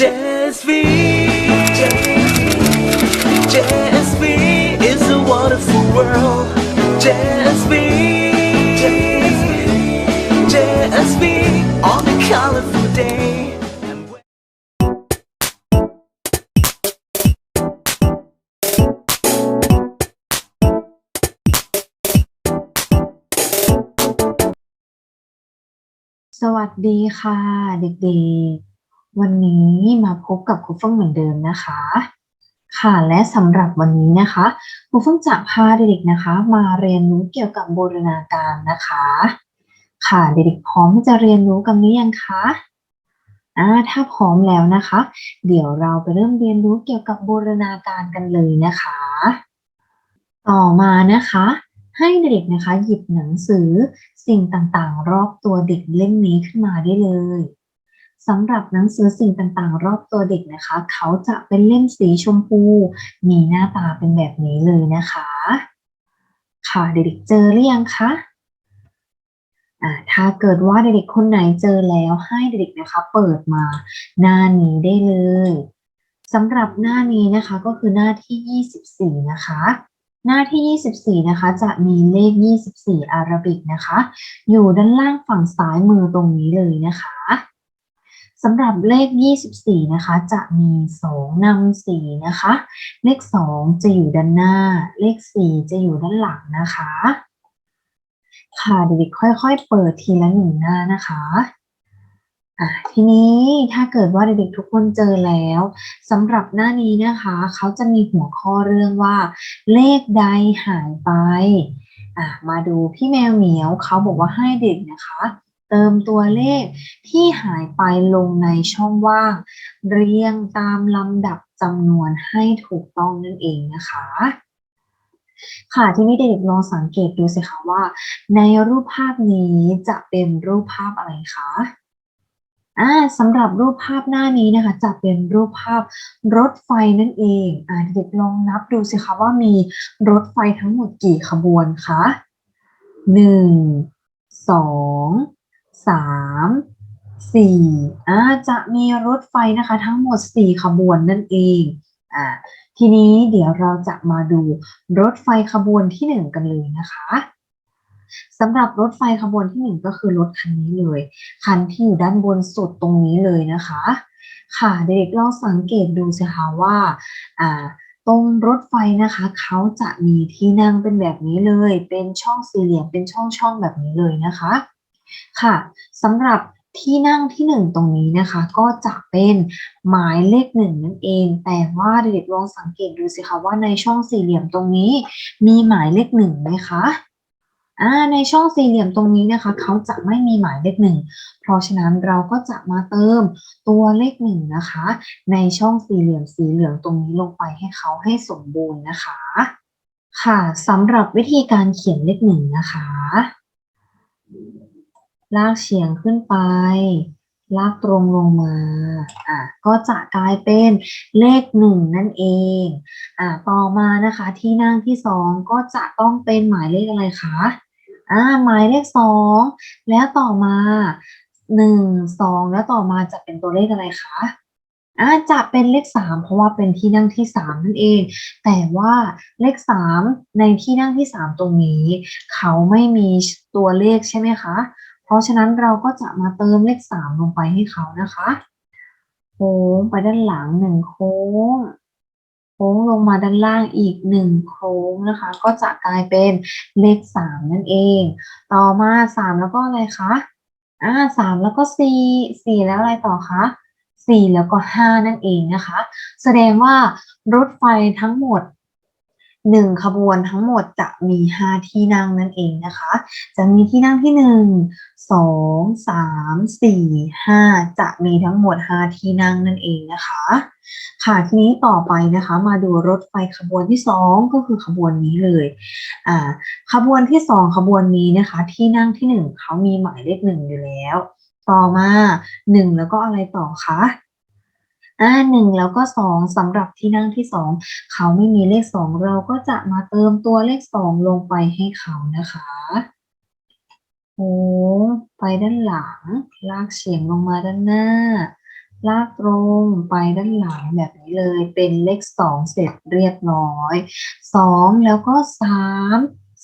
JSV JSV is a wonderful world JSV JSV on a colorful day And when- สวัสดีค่ะเด็กๆ วันนี้มาพบกับครูเฟื่องเหมือนเดิมนะคะ ค่ะและสำหรับวันนี้นะคะครูเฟื่องจะพาเด็กๆนะคะ มาเรียนรู้เกี่ยวกับบูรณาการนะคะ ค่ะเด็กๆพร้อมที่จะเรียนรู้กันหรือยังคะอ่าถ้าพร้อมแล้วนะคะ เดี๋ยวเราไปเริ่มเรียนรู้เกี่ยวกับบูรณาการกันเลยนะคะ ต่อมานะคะ ให้เด็กๆนะคะ หยิบหนังสือสิ่งต่างๆ รอบตัวเด็กเล่มนี้ขึ้นมาได้เลย สำหรับหนังสือสิ่งต่างๆ รอบตัวเด็กนะคะ เขาจะเป็นเล่มสีชมพู มีหน้าตาเป็นแบบนี้เลยนะคะ ค่ะเด็กๆเจอหรือยังคะถ้าเกิดว่าเด็กๆคนไหนเจอแล้วให้เด็กๆนะคะ เปิดมาหน้านี้ได้เลยสำหรับหน้านี้นะคะก็คือหน้าที่ 24 นะคะ หน้าที่ 24 นะคะ จะมีเลข 24 อาราบิกนะคะ อยู่ด้านล่างฝั่งซ้ายมือตรงนี้เลยนะคะ สำหรับเลข 24 นะคะ จะมี 2นำสีนะคะ เลข 2 จะอยู่ด้านหน้า เลข 4 จะอยู่ด้านหลังนะคะ ค่ะเด็กๆค่อยๆ เปิดทีละหนึ่งหน้านะคะทีนี้ถ้าเกิดว่าเด็กๆทุกคนเจอแล้วสำหรับหน้านี้นะคะ เขาจะมีหัวข้อเรื่องว่า เลขใดหายไป มาดูพี่แมวเหมียวเขาบอกว่าให้เด็กนะคะ เติมตัวเลขที่หายไปลงในช่องว่าง เรียงตามลำดับจำนวนให้ถูกต้องนั่นเองนะคะ ค่ะที่นี่เด็กๆลองสังเกตดูสิคะว่า ในรูปภาพนี้จะเป็นรูปภาพอะไรคะอ่าสำหรับรูปภาพหน้านี้นะคะจะเป็นรูปภาพรถไฟนั่นเองอ่าเด็กลองนับดูสิคะว่ามีรถไฟทั้งหมดกี่ขบวนคะหนึ่งสอง สามสี่อ่าจะมีรถไฟนะคะ ทั้งหมดสี่ขบวนนั่นเองอ่าทีนี้เดี๋ยวเราจะมาดูรถไฟขบวนที่หนึ่งกันเลยนะคะสำหรับรถไฟขบวนที่หนึ่งก็คือรถคันนี้เลย คันที่อยู่ด้านบนสุดตรงนี้เลยนะคะ ค่ะเด็กๆลองสังเกตดูสิคะว่าอ่าตรงรถไฟนะคะเขาจะมีที่นั่งเป็นแบบนี้เลย เป็นช่องสี่เหลี่ยมเป็นช่องๆแบบนี้เลยนะคะ ค่ะสำหรับที่นั่งที่หนึ่งตรงนี้นะคะ ก็จะเป็นหมายเลขหนึ่งนั่นเอง แต่ว่าเด็กๆลองสังเกตดูสิคะว่าในช่องสี่เหลี่ยมตรงนี้ มีหมายเลขหนึ่งไหมคะอ่าในช่องสี่เหลี่ยมตรงนี้นะคะ เขาจะไม่มีหมายเลขหนึ่งเพราะฉะนั้นเราก็จะมาเติมตัวเลขหนึ่งนะคะ ในช่องสี่เหลี่ยมสีเหลืองตรงนี้ลงไปให้เขาให้สมบูรณ์นะคะ ค่ะสำหรับวิธีการเขียนเลขหนึ่งนะคะ ลากเฉียงขึ้นไป ลากตรงลงมา อะ ก็จะกลายเป็นเลขหนึ่งนั่นเอง อะ ต่อมานะคะที่นั่งที่สองก็จะต้องเป็นหมายเลขอะไรคะ อ่า หมายเลขสอง แล้วต่อมาหนึ่งสองแล้วต่อมาจะเป็นตัวเลขอะไรคะอ่าจะเป็นเลขสามเพราะว่าเป็นที่นั่งที่สามนั่นเอง แต่ว่าเลขสามในที่นั่งที่สามตรงนี้ เขาไม่มีตัวเลขใช่ไหมคะ เพราะฉะนั้นเราก็จะมาเติมเลขสามลงไปให้เขานะคะ โค้งไปด้านหลังหนึ่งโค้ง โค้งลงมาด้านล่างอีกหนึ่งโค้งนะคะ ก็จะกลายเป็นเลขสามนั่นเอง ต่อมาสามแล้วก็อะไรคะอ่าสามแล้วก็สี่สี่แล้วอะไรต่อคะสี่แล้วก็ห้านั่นเองนะคะ แสดงว่ารถไฟทั้งหมด หนึ่งขบวนทั้งหมดจะมีห้าที่นั่งนั่นเองนะคะ จะมีที่นั่งที่หนึ่งสองสามสี่ห้าจะมีทั้งหมดห้าที่นั่งนั่นเองนะคะ ค่ะทีนี้ต่อไปนะคะ มาดูรถไฟขบวนที่สองก็คือขบวนนี้เลยอ่าขบวนที่สองขบวนนี้นะคะ ที่นั่งที่หนึ่งเขามีหมายเลขหนึ่งอยู่แล้ว ต่อมาหนึ่งแล้วก็อะไรต่อคะ อ่าหนึ่งแล้วก็สองสำหรับที่นั่งที่สองเขาไม่มีเลขสองเราก็จะมาเติมตัวเลขสองลงไปให้เขานะคะโอ้ไปด้านหลัง ลากเฉียงลงมาด้านหน้า ลากตรงไปด้านหลังแบบนี้เลยเป็นเลขสองเสร็จเรียบร้อยสองแล้วก็สาม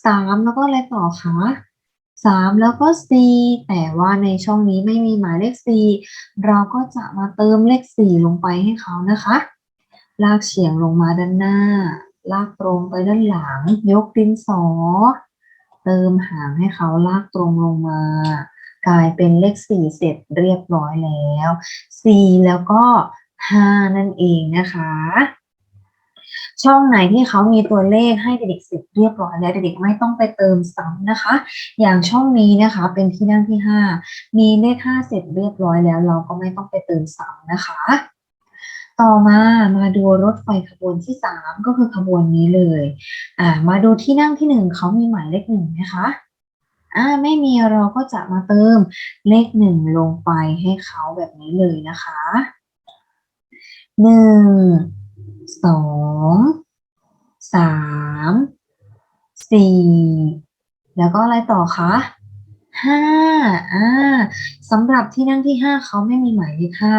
สามแล้วก็อะไรต่อคะ สามแล้วก็สี่แต่ว่าในช่องนี้ไม่มีหมายเลขสี่เราก็จะมาเติมเลขสี่ลงไปให้เขานะคะ ลากเฉียงลงมาด้านหน้า ลากตรงไปด้านหลัง ยกดินสอ เติมหางให้เขาลากตรงลงมา กลายเป็นเลขสี่เสร็จเรียบร้อยแล้วสี่แล้วก็ห้านั่นเองนะคะ ช่องไหนที่เขามีตัวเลขให้เด็กๆเสร็จเรียบร้อยแล้วเด็กๆไม่ต้องไปเติมซ้ำนะคะ อย่างช่องนี้นะคะเป็นที่นั่งที่ห้ามีเลขห้าเสร็จเรียบร้อยแล้ว เราก็ไม่ต้องไปเติมซ้ำนะคะ ต่อมามาดูรถไฟขบวนที่สามก็คือขบวนนี้เลยอ่ามาดูที่นั่งที่หนึ่งเขามีหมายเลขหนึ่งไหมคะอ่าไม่มีเราก็จะมาเติมเลขหนึ่งลงไปให้เขาแบบนี้เลยนะคะหนึ่ง สองสามสี่แล้วก็อะไรต่อคะห้าอ่าสำหรับที่นั่งที่ห้าเขาไม่มีหมายเลขห้า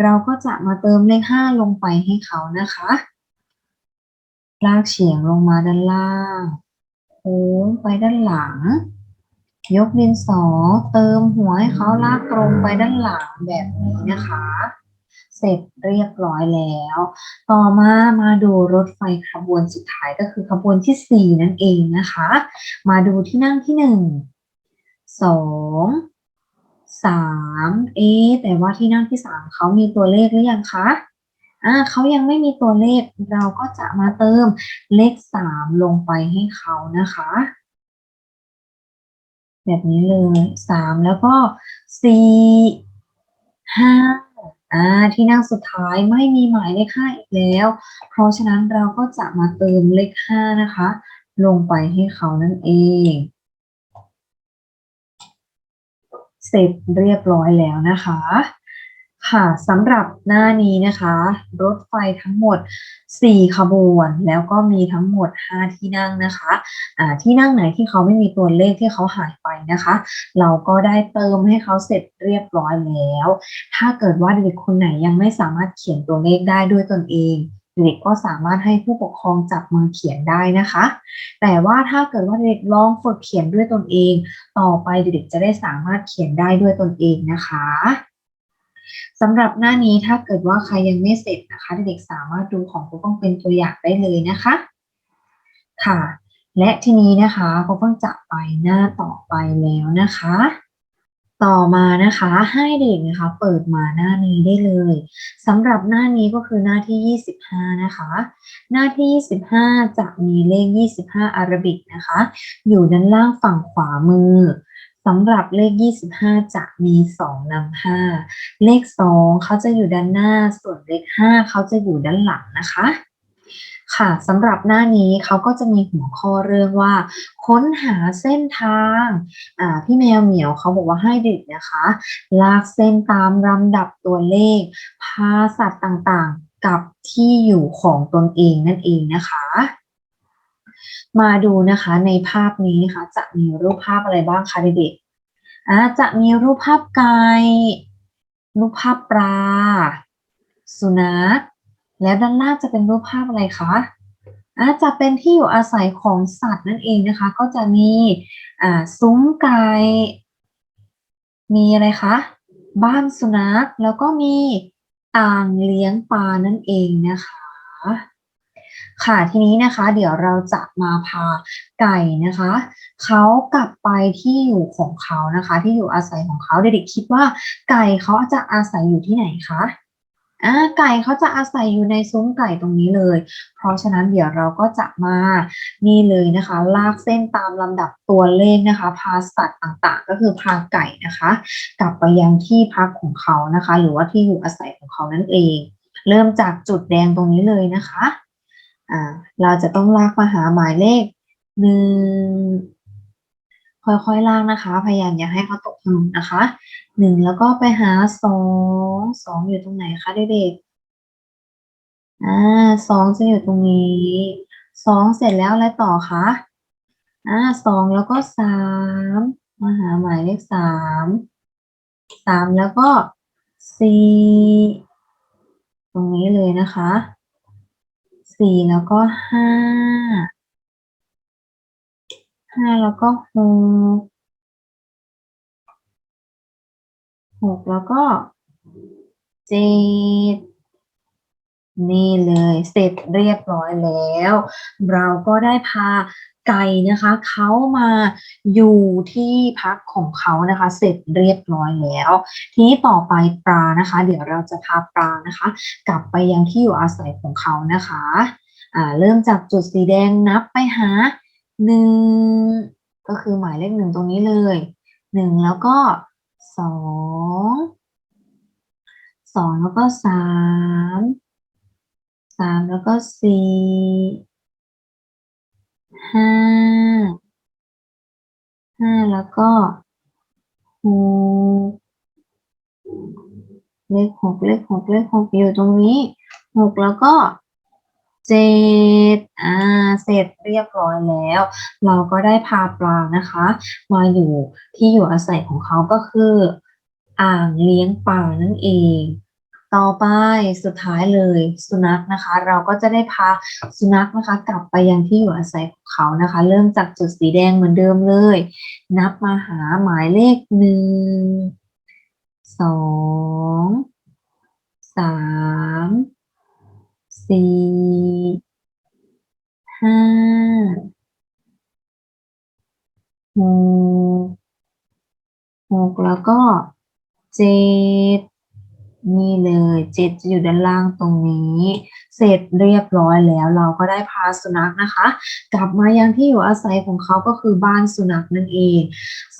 เราก็จะมาเติมเลขห้าลงไปให้เขานะคะลากเฉียงลงมาด้านล่างโค้งไปด้านหลัง ยกดินสอเติมหัวให้เขาลากตรงไปด้านหลังแบบนี้นะคะ เสร็จเรียบร้อยแล้ว ต่อมามาดูรถไฟขบวนสุดท้ายก็คือขบวนที่สี่นั่นเองนะคะ มาดูที่นั่งที่หนึ่งสองสามเอ๊แต่ว่าที่นั่งที่สามเขามีตัวเลขหรือยังคะอ่าเขายังไม่มีตัวเลขเราก็จะมาเติมเลขสามลงไปให้เขานะคะแบบนี้เลยสามแล้วก็สี่ห้า อ่าที่นั่งสุดท้ายไม่มีหมายเลขห้าอีกแล้ว เพราะฉะนั้นเราก็จะมาเติมเลขห้านะคะ ลงไปให้เขานั่นเอง เสร็จเรียบร้อยแล้วนะคะ ค่ะสำหรับหน้านี้นะคะ รถไฟทั้งหมด 4 ขบวน แล้วก็มีทั้งหมด 5 ที่นั่งนะคะอ่าที่นั่งไหนที่เขาไม่มีตัวเลขที่เขาหายไปนะคะ เราก็ได้เติมให้เขาเสร็จเรียบร้อยแล้ว ถ้าเกิดว่าเด็กคนไหนยังไม่สามารถเขียนตัวเลขได้ด้วยตนเองเด็กก็สามารถให้ผู้ปกครองจับมือเขียนได้นะคะ แต่ว่าถ้าเกิดว่าเด็กลองฝึกเขียนด้วยตนเอง ต่อไปเด็กจะได้สามารถเขียนได้ด้วยตนเองนะคะ สำหรับหน้านี้ถ้าเกิดว่าใครยังไม่เสร็จนะคะเด็กๆสามารถดูของครูต้องเป็นตัวอย่างได้เลยนะคะ ค่ะ และทีนี้นะคะครูต้องจะไปหน้าต่อไปแล้วนะคะ ต่อมานะคะให้เด็กนะคะ เปิดมาหน้านี้ได้เลยสำหรับหน้านี้ก็คือหน้าที่ 25 นะคะ หน้าที่ 25 จะมีเลข 25 อาราบิกนะคะ อยู่ด้านล่างฝั่งขวามือ สำหรับเลข 25 จะมี 2นำ5 เลข 2 เขาจะอยู่ด้านหน้า ส่วนเลข 5 เขาจะอยู่ด้านหลังนะคะ ค่ะสำหรับหน้านี้เขาก็จะมีหัวข้อเรื่องว่า ค้นหาเส้นทางอ่าพี่แมวเหมียวเขาบอกว่าให้เด็กนะคะ ลากเส้นตามลำดับตัวเลข พาสัตว์ต่างๆ กับที่อยู่ของตนเองนั่นเองนะคะ มาดูนะคะในภาพนี้นะคะจะมีรูปภาพอะไรบ้างคะเด็กๆอ่าจะมีรูปภาพไก่รูปภาพปลา สุนัขและด้านล่างจะเป็นรูปภาพอะไรคะอาจะเป็นที่อยู่อาศัยของสัตว์นั่นเองนะคะ ก็จะมีอ่าซุ้มไก่มีอะไรคะ บ้านสุนัขแล้วก็มีอ่างเลี้ยงปลานั่นเองนะคะ ค่ะทีนี้นะคะ เดี๋ยวเราจะมาพาไก่นะคะเขากลับไปที่อยู่ของเขานะคะ ที่อยู่อาศัยของเขาเด็กๆคิดว่า ไก่เขาจะอาศัยอยู่ที่ไหนคะอ่าไก่เขาจะอาศัยอยู่ในซุ้มไก่ตรงนี้เลย เพราะฉะนั้นเดี๋ยวเราก็จะมานี่เลยนะคะ ลากเส้นตามลำดับตัวเลขนะคะ พาสัตว์ต่างๆ ก็คือพาไก่นะคะ กลับไปยังที่พักของเขานะคะ หรือว่าที่อยู่อาศัยของเขานั่นเอง เริ่มจากจุดแดงตรงนี้เลยนะคะ อ่าเราจะต้องลากมาหาหมายเลขหนึ่งค่อยๆลากนะคะ พยายามอย่าให้เขาตกถนนนะคะหนึ่งแล้วก็ไปหาสองสองอยู่ตรงไหนคะเด็กๆอ่าสองจะอยู่ตรงนี้สองเสร็จแล้วอะไรต่อคะอ่าสองแล้วก็สามมาหาหมายเลขสามสามแล้วก็สี่ตรงนี้เลยนะคะ สี่แล้วก็ห้าห้าแล้วก็หกหกแล้วก็เจ็ดนี่เลยเสร็จเรียบร้อยแล้ว เราก็ได้พา ไก่นะคะเขามาอยู่ที่พักของเขานะคะเสร็จเรียบร้อยแล้ว ทีนี้ต่อไปปลานะคะ เดี๋ยวเราจะพาปลานะคะ กลับไปยังที่อยู่อาศัยของเขานะคะอ่าเริ่มจากจุดสีแดงนับไปหาหนึ่งก็คือหมายเลขหนึ่งตรงนี้เลยหนึ่งแล้วก็สองสองแล้วก็สามสามแล้วก็สี่ ห้าห้าแล้วก็หกเลขหกเลขหกเลขหกอยู่ตรงนี้หกแล้วก็เจ็ดอ่า เสร็จเรียบร้อยแล้ว เราก็ได้พาปลานะคะ มาอยู่ที่อยู่อาศัยของเขาก็คือ อ่างเลี้ยงปลานั่นเอง ต่อไปสุดท้ายเลยสุนัขนะคะ เราก็จะได้พาสุนัขนะคะ กลับไปยังที่อยู่อาศัยของเขานะคะ เริ่มจากจุดสีแดงเหมือนเดิมเลย นับมาหาหมายเลขหนึ่งสองสามสี่ห้าหกหกแล้วก็เจ็ด นี่เลยเจ็ดจะอยู่ด้านล่างตรงนี้ เสร็จเรียบร้อยแล้วเราก็ได้พาสุนัขนะคะ กลับมายังที่อยู่อาศัยของเขาก็คือบ้านสุนัขนั่นเอง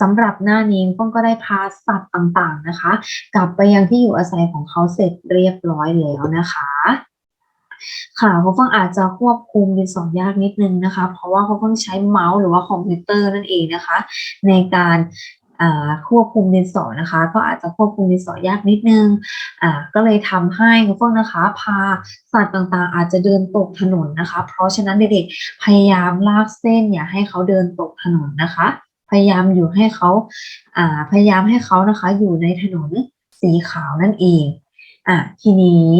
สำหรับหน้านี้ป้องก็ได้พาสัตว์ต่างๆนะคะ กลับไปยังที่อยู่อาศัยของเขาเสร็จเรียบร้อยแล้วนะคะค่ะเขาฟังอาจจะควบคุมดินสอยากนิดนึงนะคะ เพราะว่าเขาฟังใช้เมาส์หรือว่าคอมพิวเตอร์นั่นเองนะคะ ในการ ควบคุมดินสอนะคะ ก็อาจจะควบคุมดินสอยากนิดนึงก็เลยทำให้คุณฟังนะคะพาสัตว์ต่างๆ อาจจะเดินตกถนนนะคะ เพราะฉะนั้นเด็กๆพยายามลากเส้นอย่าให้เขาเดินตกถนนนะคะ พยายามอยู่ให้เขาาพยายามให้เขานะคะอยู่ในถนนสีขาวนั่นเองอะทีนี้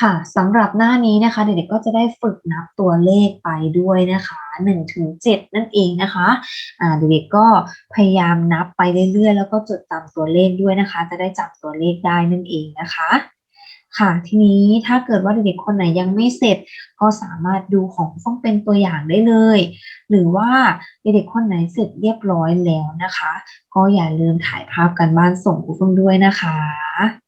ค่ะสำหรับหน้านี้นะคะ เด็กๆก็จะได้ฝึกนับตัวเลขไปด้วยนะคะ 1ถึง7นั่นเองนะคะอ่าเด็กๆก็พยายามนับไปเรื่อยๆ แล้วก็จดจำตัวเลขด้วยนะคะ จะได้จำตัวเลขได้นั่นเองนะคะค่ะทีนี้ถ้าเกิดว่าเด็กๆคนไหนยังไม่เสร็จ ก็สามารถดูของฟ้องเป็นตัวอย่างได้เลย หรือว่าเด็กๆคนไหนเสร็จเรียบร้อยแล้วนะคะ ก็อย่าลืมถ่ายภาพกันบ้านส่งครูเฟื่องด้วยนะคะ